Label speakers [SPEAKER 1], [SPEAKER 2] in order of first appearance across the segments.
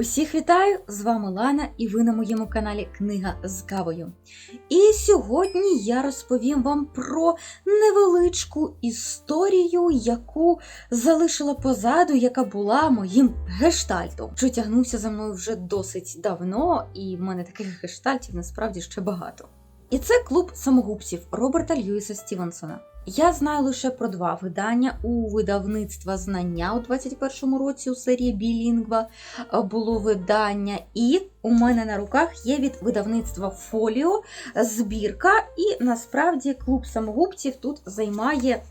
[SPEAKER 1] Усіх вітаю! З вами Лана, і ви на моєму каналі Книга з кавою. І сьогодні я розповім вам про невеличку історію, яку залишила позаду, яка була моїм гештальтом, що тягнувся за мною вже досить давно, і в мене таких гештальтів насправді ще багато. І це клуб самогубців Роберта Льюіса Стівенсона. Я знаю лише про два видання у видавництва знання у 21-му році у серії Білінгва було видання, і у мене на руках є від видавництва Фоліо збірка, і насправді клуб самогубців тут займає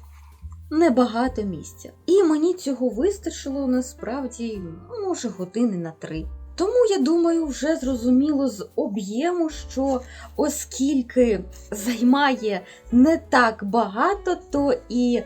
[SPEAKER 1] небагато місця. І мені цього вистачило насправді, може, години на три. Тому я думаю, вже зрозуміло з об'єму, що оскільки займає не так багато, то і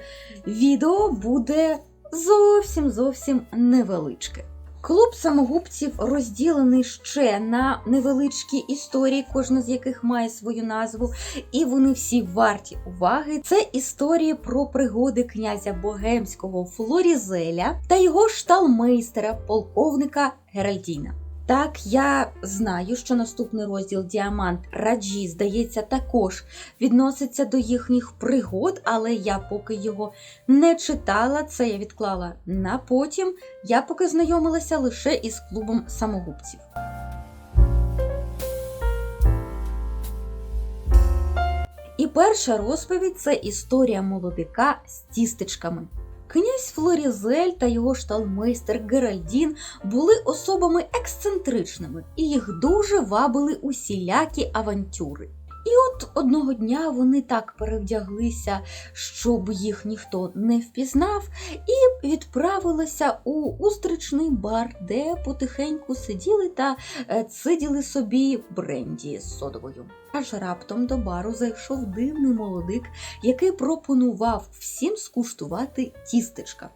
[SPEAKER 1] відео буде зовсім зовсім невеличке. Клуб самогубців розділений ще на невеличкі історії, кожна з яких має свою назву, і вони всі варті уваги. Це історії про пригоди князя Богемського Флорізеля та його шталмейстера, полковника Геральдіна. Так, я знаю, що наступний розділ Діамант Раджі, здається, також відноситься до їхніх пригод, але я поки його не читала, це я відклала на потім. Я поки знайомилася лише із клубом самогубців. І перша розповідь це історія молодика з тістечками. Князь Флорізель та його шталмейстер Геральдін були особами ексцентричними, і їх дуже вабили усілякі авантюри. І от одного дня вони так перевдяглися, щоб їх ніхто не впізнав, і відправилися у устричний бар, де потихеньку сиділи та е, циділи собі бренді з содовою. Аж раптом до бару зайшов дивний молодик, який пропонував всім скуштувати тістечка.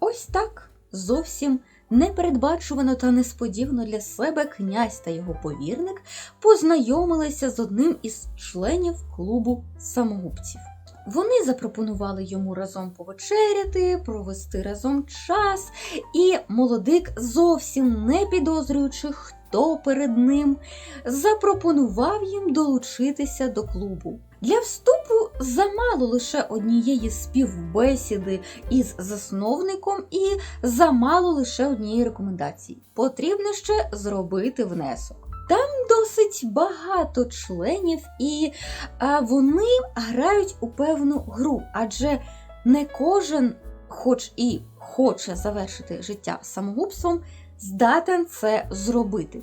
[SPEAKER 1] Ось так зовсім непередбачувано та несподівано для себе князь та його повірник познайомилися з одним із членів клубу самогубців. Вони запропонували йому разом повечеряти, провести разом час, і молодик, зовсім не підозрюючи, хто перед ним, запропонував їм долучитися до клубу. Для вступу замало лише однієї співбесіди із засновником, і замало лише однієї рекомендації. Потрібно ще зробити внесок. Там досить багато членів, і а, вони грають у певну гру, адже не кожен, хоч і хоче завершити життя самогубством, здатен це зробити.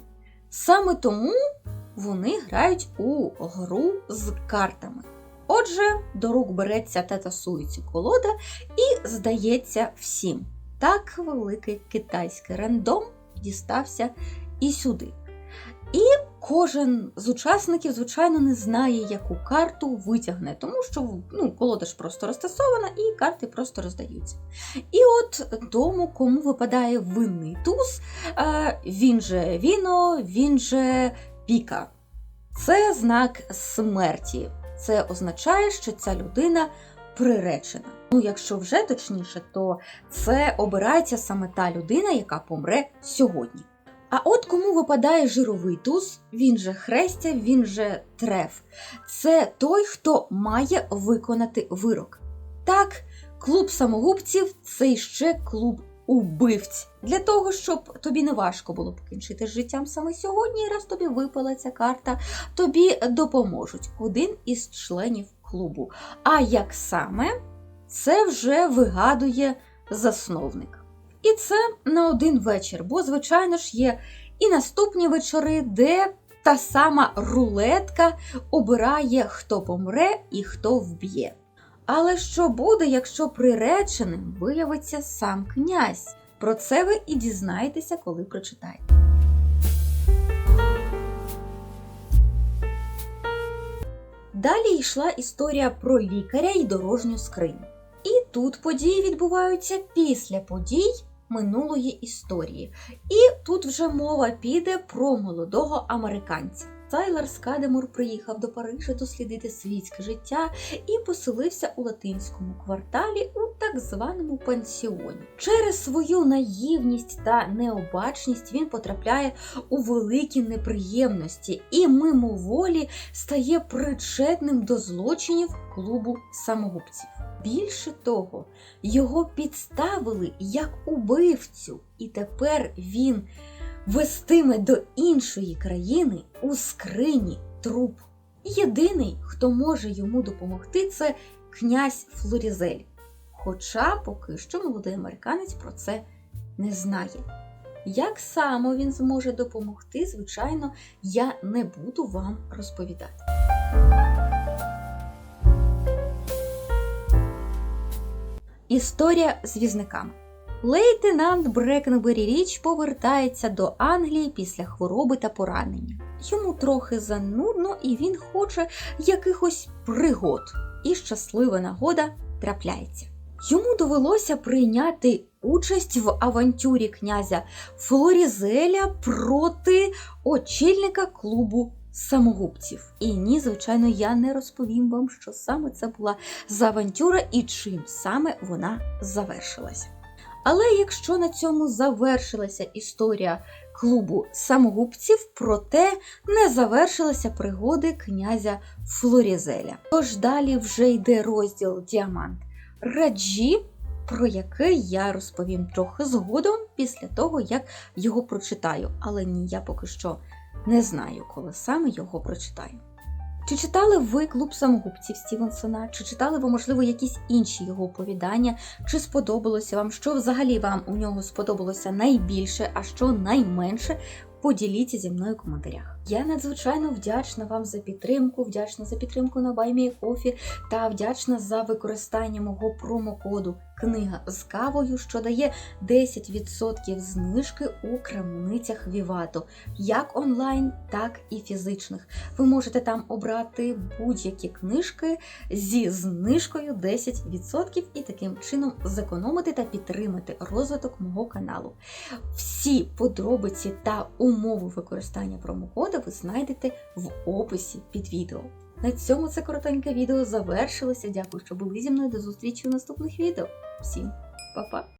[SPEAKER 1] Саме тому вони грають у гру з картами. Отже, до рук береться та тасується колода і здається всім. Так великий китайський рандом дістався і сюди. І кожен з учасників, звичайно, не знає, яку карту витягне, тому що ну, колода ж просто розтасована, і карти просто роздаються. І от тому, кому випадає винний туз, він же віно, він же піка. Це знак смерті. Це означає, що ця людина приречена. Ну, якщо вже точніше, то це обирається саме та людина, яка помре сьогодні. А от кому випадає жировий туз, він же хрестя, він же треф. Це той, хто має виконати вирок. Так, клуб самогубців це ще клуб убивць. Для того, щоб тобі не важко було покінчити з життям саме сьогодні, раз тобі випала ця карта, тобі допоможуть один із членів клубу. А як саме, це вже вигадує засновник. І це на один вечір, бо, звичайно ж, є і наступні вечори, де та сама рулетка обирає, хто помре і хто вб'є. Але що буде, якщо приреченим виявиться сам князь? Про це ви і дізнаєтеся, коли прочитаєте. Далі йшла історія про лікаря і дорожню скриню. І тут події відбуваються після подій минулої історії. І тут вже мова піде про молодого американця. Сайлар Скадемур приїхав до Парижа дослідити світське життя і поселився у латинському кварталі у так званому пансіоні. Через свою наївність та необачність він потрапляє у великі неприємності і мимоволі стає причетним до злочинів клубу самогубців. Більше того, його підставили як убивцю, і тепер він вестиме до іншої країни у скрині труп. Єдиний, хто може йому допомогти, це князь Флорізель. Хоча поки що молодий американець про це не знає. Як саме він зможе допомогти, звичайно, я не буду вам розповідати. Історія з візниками. Лейтенант Брекенбері Річ повертається до Англії після хвороби та поранення. Йому трохи занудно, і він хоче якихось пригод. І щаслива нагода трапляється. Йому довелося прийняти участь в авантюрі князя Флорізеля проти очільника клубу самогубців. І ні, звичайно, я не розповім вам, що саме це була за авантюра і чим саме вона завершилася. Але якщо на цьому завершилася історія клубу самогубців, проте не завершилися пригоди князя Флорізеля. Тож далі вже йде розділ Діамант Раджі, про який я розповім трохи згодом після того, як його прочитаю. Але ні, я поки що не знаю, коли саме його прочитаю. Чи читали ви клуб самогубців Стівенсона? Чи читали ви, можливо, якісь інші його оповідання? Чи сподобалося вам, що взагалі вам у нього сподобалося найбільше, а що найменше? Поділіться зі мною в коментарях. Я надзвичайно вдячна вам за підтримку, вдячна за підтримку на Кофі та вдячна за використання мого промокоду Книга з кавою, що дає 10% знижки у крамницях Вівато, як онлайн, так і фізичних. Ви можете там обрати будь-які книжки зі знижкою 10% і таким чином зекономити та підтримати розвиток мого каналу. Всі подробиці та умови використання промокоду ви знайдете в описі під відео. На цьому це коротеньке відео завершилося. Дякую, що були зі мною. До зустрічі у наступних відео. Всім па-па!